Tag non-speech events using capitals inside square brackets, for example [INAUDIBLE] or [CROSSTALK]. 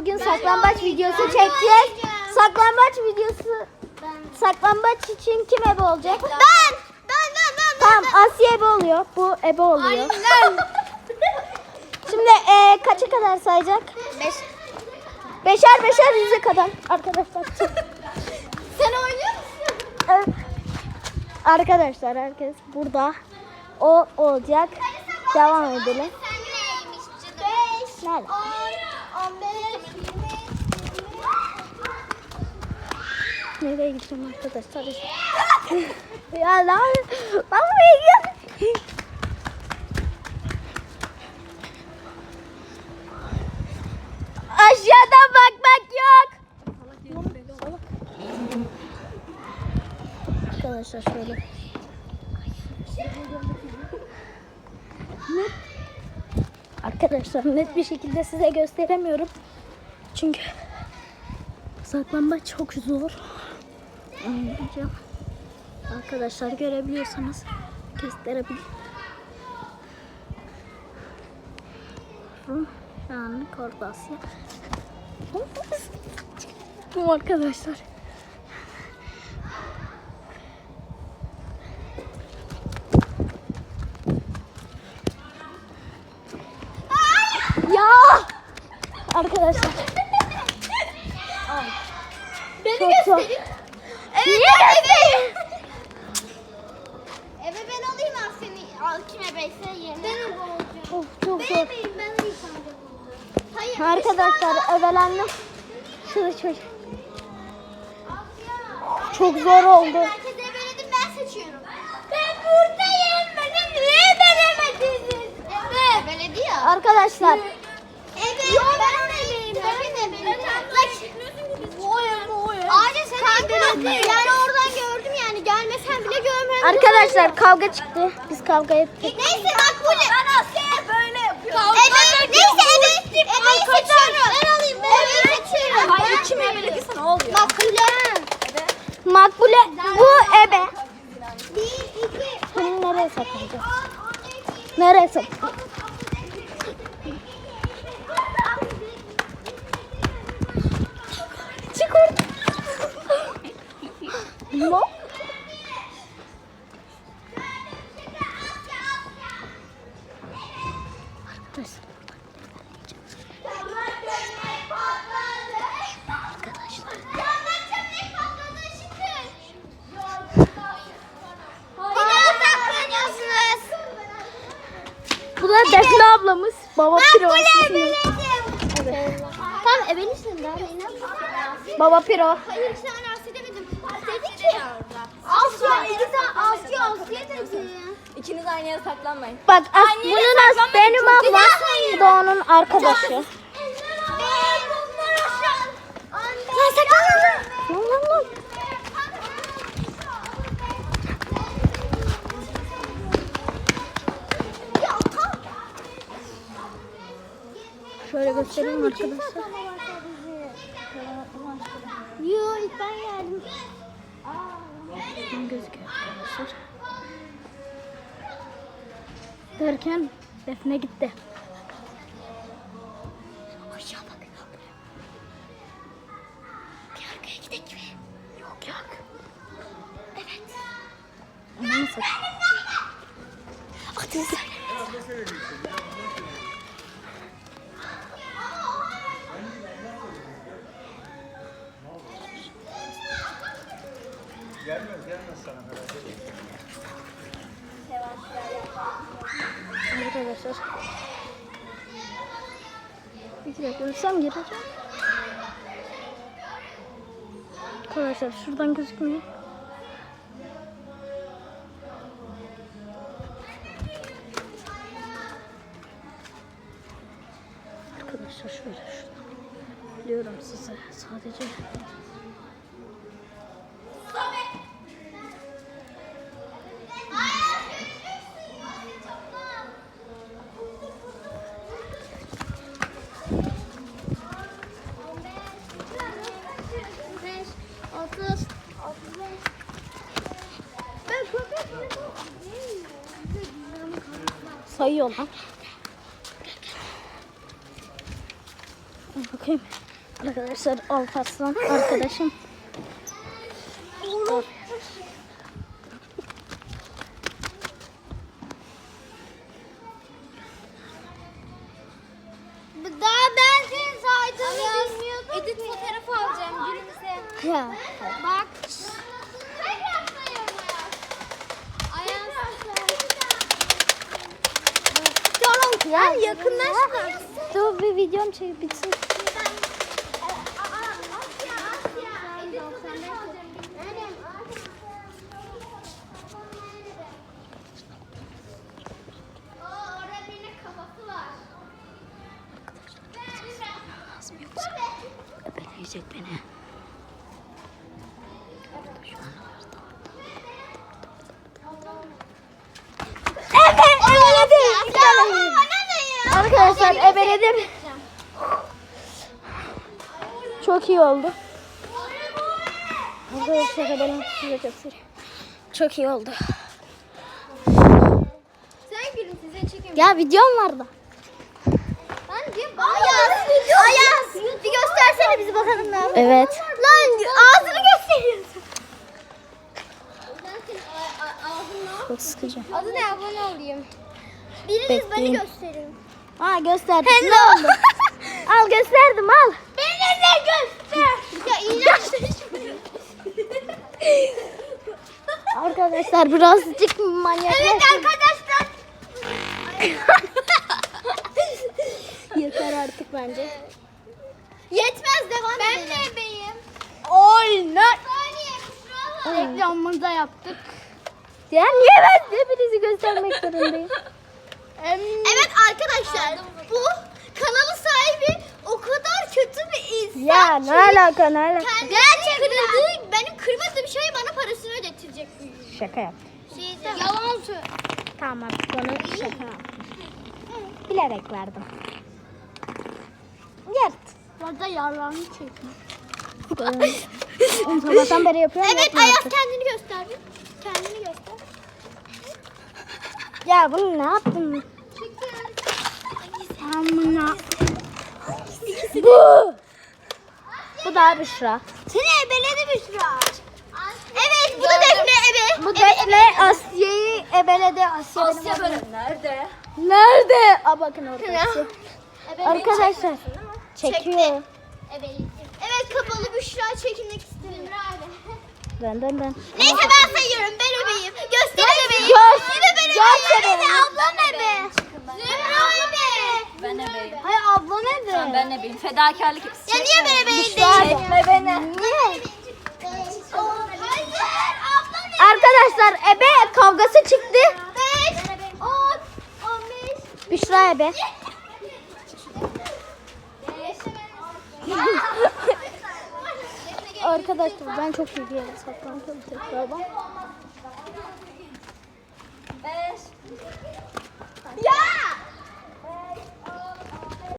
bugün saklambaç videosu çekeceğiz. Saklambaç videosu saklambaç için kim ebe olacak? Ben. Ben ben ben. Tamam Asya ebe oluyor. Bu ebe oluyor. [LAUGHS] Şimdi e, kaça kadar sayacak? Beş. Beşer beşer yüze kadar arkadaşlar. [LAUGHS] Sen oynuyor musun? Evet. Arkadaşlar herkes burada. O olacak. Devam edelim. Nerede? Nereye gideceğim arkadaşlar? [LAUGHS] ya lan. Lan buraya gel. Aşağıdan bakmak yok. Arkadaşlar şöyle. Net. Arkadaşlar net bir şekilde size gösteremiyorum. Çünkü saklambaç çok zor. Anlayacağım. Arkadaşlar görebiliyorsanız gösterebilirim. Yani kordasya. Bu arkadaşlar. Ya! Arkadaşlar. Beni Çok zor. gösterin. Evet Göstereyim? Eve ben alayım abi seni. Al kim ebeyse yerine. Ben ebe olacağım. Of çok zor. Benim ben ilk önce buldum. Hayır. Arkadaşlar övelendim. Şurada çocuk. Çok zor oldu. Herkes ebeledim ben seçiyorum. Ben buradayım. Beni niye ebelemediniz? Evet. Ebeledi ya. Arkadaşlar Evet. Yok ben ebeleyim. Ben ebeleyim. Ebeledi. Yani oradan gördüm yani. Gelmesen bile görmem. arkadaşlar kavga çıktı. Biz kavga ettik. Neyse Makbule. Ben Asya'ya böyle yapıyorum. Evet. Neyse evet. Ebeyi seçiyorum. Ben alayım. Ben ebeyi seçiyorum. Hayır kim ebelediyse ne oluyor? Makbule. Makbule bu ebe. Bir, iki, Bunu nereye saklayacağız? Nereye saklayacağız? Çık oradan. Ne? Arkadaşlar. Arkadaşlar. Bir daha saklanıyorsunuz. Bu da Defne ablamız. Baba Piro. Makbule ebeledim. Evet. Tamam ebelisin daha beni. Baba Piro. Hayır sen Asya demedim. Dedi ki. Asya, Elisa, Asya, Asya dedi. İkiniz aynı yere saklanmayın. Bak as bunun as benim ablam. Bu da onun arkadaşı. Sen saklanın. Lan lan lan. Şöyle göstereyim arkadaşlar. Yo ilk ben geldim. Tam gözüküyor arkadaşlar. Derken Defne gitti. Arkadaşlar. Bir dakika ölsem gireceğim. Arkadaşlar şuradan gözükmüyor. Arkadaşlar şöyle şuradan. Biliyorum size sadece. Sayıyor lan. Bakayım. Arkadaşlar Alparslan arkadaşım. Daha ben senin saydığını bilmiyordum. Edit fotoğrafı alacağım günümüze. Ya. Bak. Yakınlaşma. Dur bir videom çek bitsin. Arkadaşlar ebeledim. Çok iyi oldu. Arkadaşlar ebeledim. Size göstereyim. Çok iyi oldu. Sen gülüm size çekeyim. Ya videom vardı. Ben diyorum. Ayaz. Ayaz. Bir göstersene bizi bakalım ne Evet. Lan ağzını gösteriyorsun. Çok sıkıcı. Adı ne abone olayım. Biriniz beni Bekleyin. gösterin. Ha gösterdim. Ne oldu? [LAUGHS] al gösterdim al. Beni de göster. Ya. [LAUGHS] Arkadaşlar birazcık manyak. evet arkadaşlar. [LAUGHS] Yeter artık bence. Yetmez devam ben edelim. Ben ebeyim. Oyna. Saniye. Reklamını da yaptık. Ya niye ben hepinizi göstermek zorundayım? Evet arkadaşlar bu kanalın sahibi o kadar kötü bir insan. ya ne alaka ne alaka? Gerçi kırıldığı benim kırmadığım şey bana parasını ödetecek. Şaka yaptım. Yalan söyle. Tamam artık onu şaka yaptım. Bilerek verdim. Yert. Orada yalan çekme. Onu sabahtan beri yapıyorum. Evet yapma Ayaz artık. kendini göster. bir. Kendini göster. Ya bunu ne yaptın? Bu. Bu da Büşra. Seni ebeledi Büşra. Evet bu da Defne ebe. Bu Defne Asya'yı ebeledi. Asya, Asya böyle nerede? Nerede? Aa bakın orada Arkadaşlar çekiyor. Evet kapalı Büşra çekilmek istedim. Dön dön dön. Neyse ben sayıyorum. Ben ebeyim. Göster ebeyi. Ben Gör ebeyim. seni. Ablam ebe. Zümra ebe. Ben ebeyim. Hayır abla ne Tamam, ben ebeyim. Fedakarlık hepsi. Ya niye ben ebeyim Büşra değil? ebe. beni. Niye? Hayır. Arkadaşlar ebe kavgası çıktı. Beş. On. On beş. Büşra ebe. Arkadaşlar ben çok iyi bir yere saklandım tekrardan. Beş. Ya